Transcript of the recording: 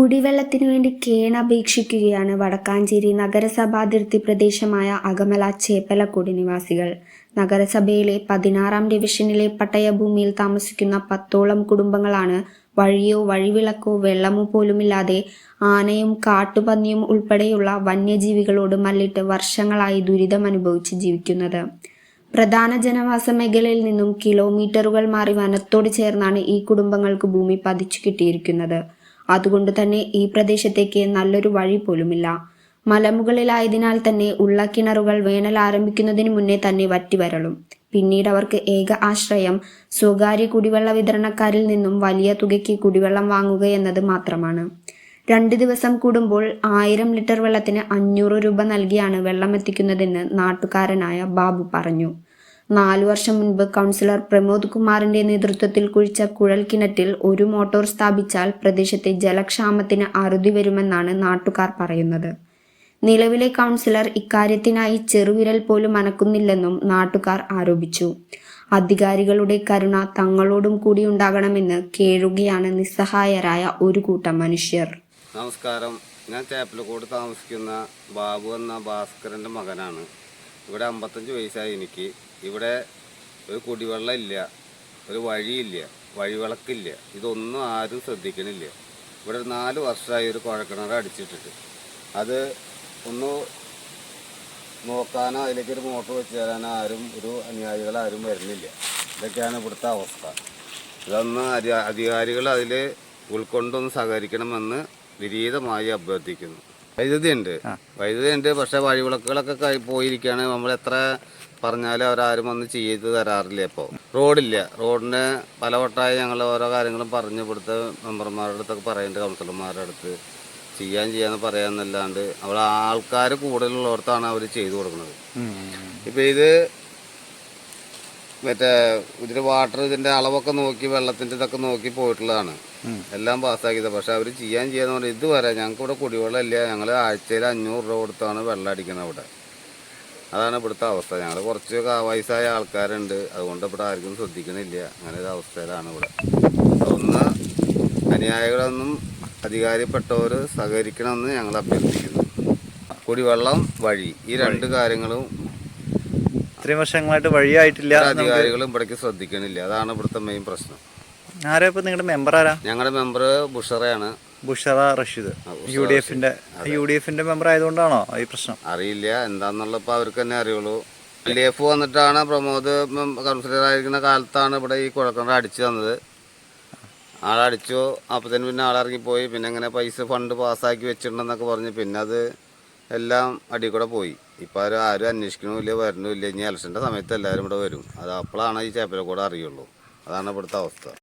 കുടിവെള്ളത്തിനു വേണ്ടി കേണപേക്ഷിക്കുകയാണ് വടക്കാഞ്ചേരി നഗരസഭാതിർത്തി പ്രദേശമായ അകമല ചേപ്പലക്കുടി നിവാസികൾ. നഗരസഭയിലെ പതിനാറാം ഡിവിഷനിലെ പട്ടയഭൂമിയിൽ താമസിക്കുന്ന പത്തോളം കുടുംബങ്ങളാണ് വഴിയോ വഴിവിളക്കോ വെള്ളമോ പോലുമില്ലാതെ ആനയും കാട്ടുപന്നിയും ഉൾപ്പെടെയുള്ള വന്യജീവികളോട് മല്ലിട്ട് വർഷങ്ങളായി ദുരിതമനുഭവിച്ച് ജീവിക്കുന്നത്. പ്രധാന ജനവാസ മേഖലയിൽ നിന്നും കിലോമീറ്ററുകൾ മാറി വനത്തോട് ചേർന്നാണ് ഈ കുടുംബങ്ങൾക്ക് ഭൂമി പതിച്ചു കിട്ടിയിരിക്കുന്നത്. അതുകൊണ്ട് തന്നെ ഈ പ്രദേശത്തേക്ക് നല്ലൊരു വഴി പോലുമില്ല. മലമുകളിലായതിനാൽ തന്നെ ഉള്ള കിണറുകൾ വേനൽ ആരംഭിക്കുന്നതിന് മുന്നേ തന്നെ വറ്റിവരളും. പിന്നീട് അവർക്ക് ഏക ആശ്രയം സ്വകാര്യ കുടിവെള്ള വിതരണക്കാരിൽ നിന്നും വലിയ തുകയ്ക്ക് കുടിവെള്ളം വാങ്ങുക എന്നത് മാത്രമാണ്. രണ്ട് ദിവസം കൂടുമ്പോൾ ആയിരം ലിറ്റർ വെള്ളത്തിന് അഞ്ഞൂറ് രൂപ നൽകിയാണ് വെള്ളം എത്തിക്കുന്നതെന്ന് നാട്ടുകാരനായ ബാബു പറഞ്ഞു. നാലു വർഷം മുൻപ് കൗൺസിലർ പ്രമോദ് കുമാറിന്റെ നേതൃത്വത്തിൽ കുഴിച്ച കുഴൽ കിണറ്റിൽ ഒരു മോട്ടോർ സ്ഥാപിച്ചാൽ പ്രദേശത്തെ ജലക്ഷാമത്തിന് അറുതി വരുമെന്നാണ് നാട്ടുകാർ പറയുന്നത്. നിലവിലെ കൗൺസിലർ ഇക്കാര്യത്തിനായി ചെറുവിരൽ പോലും അനക്കുന്നില്ലെന്നും നാട്ടുകാർ ആരോപിച്ചു. അധികാരികളുടെ കരുണ തങ്ങളോടും കൂടി ഉണ്ടാകണമെന്ന് കേഴുകയാണ് നിസ്സഹായരായ ഒരു കൂട്ടം മനുഷ്യർ. നമസ്കാരം. ഞാൻ ചേപ്പലക്കോട് താമസിക്കുന്ന ബാബു എന്ന ഭാസ്കരന്റെ മകനാണ്. ഇവിടെ അമ്പത്തഞ്ച് വയസ്സായി എനിക്ക്. ഇവിടെ ഒരു കുടിവെള്ളം ഇല്ല ഒരു വഴിയില്ല വഴിവിളക്കില്ല. ഇതൊന്നും ആരും ശ്രദ്ധിക്കണില്ല. ഇവിടെ ഒരു നാല് വർഷമായി ഒരു കുഴക്കിണർ അടിച്ചിട്ടിട്ട്. അത് ഒന്ന് നോക്കാനോ അതിലേക്ക് ഒരു മോട്ടർ വെച്ച് തരാനോ ആരും ഒരു അനുയായികളാരും വരുന്നില്ല. ഇതൊക്കെയാണ് ഇവിടുത്തെ അവസ്ഥ. ഇതൊന്ന് അധികാരികൾ അതിൽ ഉൾക്കൊണ്ടൊന്ന് സഹകരിക്കണമെന്ന് വിരീതമായി അഭ്യർത്ഥിക്കുന്നു. വൈദ്യുതി ഉണ്ട്. വൈദ്യുതി ഉണ്ട് പക്ഷെ വഴിവിളക്കുകളൊക്കെ പോയിരിക്കുകയാണ് നമ്മൾ എത്ര പറഞ്ഞാലും അവരാരും വന്ന് ചെയ്ത് തരാറില്ല ഇപ്പോൾ റോഡില്ല. റോഡിന് പലവട്ടമായി ഞങ്ങൾ ഓരോ കാര്യങ്ങളും പറഞ്ഞു ഇവിടുത്തെ മെമ്പർമാരുടെ അടുത്തൊക്കെ പറയുന്നുണ്ട് കൗൺസിലർമാരുടെ അടുത്ത്. ചെയ്യാൻ ചെയ്യാന്ന് പറയാന്നല്ലാണ്ട് അവിടെ ആൾക്കാർ കൂടുതലുള്ളവർത്താണ് അവർ ചെയ്തു കൊടുക്കുന്നത്. ഇപ്പം ഇത് മറ്റേ ഇതിന്റെ വാട്ടർ ഇതിന്റെ അളവൊക്കെ നോക്കി വെള്ളത്തിന്റെ ഇതൊക്കെ നോക്കി പോയിട്ടുള്ളതാണ്. എല്ലാം പാസ്സാക്കിയത്. പക്ഷെ അവർ ചെയ്യാൻ ചെയ്യാന്ന് പറഞ്ഞാൽ ഇതുവരെ ഞങ്ങൾക്ക് ഇവിടെ കുടിവെള്ളം ഇല്ല. ഞങ്ങൾ ആഴ്ചയിൽ അഞ്ഞൂറ് രൂപ കൊടുത്താണ് വെള്ളം അടിക്കുന്നത് ഇവിടെ അതാണ് ഇവിടുത്തെ അവസ്ഥ. ഞങ്ങൾ കുറച്ച് വയസ്സായ ആൾക്കാരുണ്ട്. അതുകൊണ്ട് ഇവിടെ ആർക്കും ശ്രദ്ധിക്കണില്ല. അങ്ങനെ ഒരു അവസ്ഥയിലാണ് ഇവിടെ. ഒന്ന് അനുയായികളൊന്നും അധികാരിപ്പെട്ടവർ സഹകരിക്കണമെന്ന് ഞങ്ങൾ അഭ്യർത്ഥിക്കുന്നു. കുടിവെള്ളം വഴി. ഈ രണ്ട് കാര്യങ്ങളും ഇത്രയും വർഷങ്ങളായിട്ട് വഴിയായിട്ടില്ല അധികാരികളും ഇവിടേക്ക് ശ്രദ്ധിക്കണില്ല. അതാണ് ഇവിടുത്തെ മെയിൻ പ്രശ്നം. ആരാ ഇപ്പൊ നിങ്ങളുടെ മെമ്പർ ആരാ? ഞങ്ങളുടെ മെമ്പർ ബുഷറയാണ്. ബുഷറ റഷീദ്. യു ഡി എഫിന്റെ യു ഡി എഫിന്റെ മെമ്പർ ആയതുകൊണ്ടാണോ ഈ പ്രശ്നം? അറിയില്ല. എന്താന്നുള്ള അവർക്ക് തന്നെ അറിയുള്ളൂ. എൽ ഡി എഫ് വന്നിട്ടാണ് പ്രമോദ് കൗൺസിലർ ആയിരിക്കുന്ന കാലത്താണ് ഇവിടെ ഈ കുഴക്കണ്ട അടിച്ചു തന്നത്. ആളടിച്ചു അപ്പത്തേന് പിന്നെ ആളിറങ്ങിപ്പോയി പിന്നെ ഇങ്ങനെ പൈസ ഫണ്ട് പാസ്സാക്കി വെച്ചിട്ടുണ്ടെന്നൊക്കെ പറഞ്ഞ് പിന്നെ അത് എല്ലാം അടി കൂടെ പോയി. ഇപ്പം ആരും ആരും അന്വേഷിക്കണമില്ല വരണമില്ല ഇനി ഇലക്ഷന്റെ സമയത്ത് എല്ലാവരും ഇവിടെ വരും. അത് അപ്പോഴാണ് ഈ ചേപ്പലക്കൂടെ അറിയുള്ളൂ. അതാണ് ഇവിടുത്തെ അവസ്ഥ.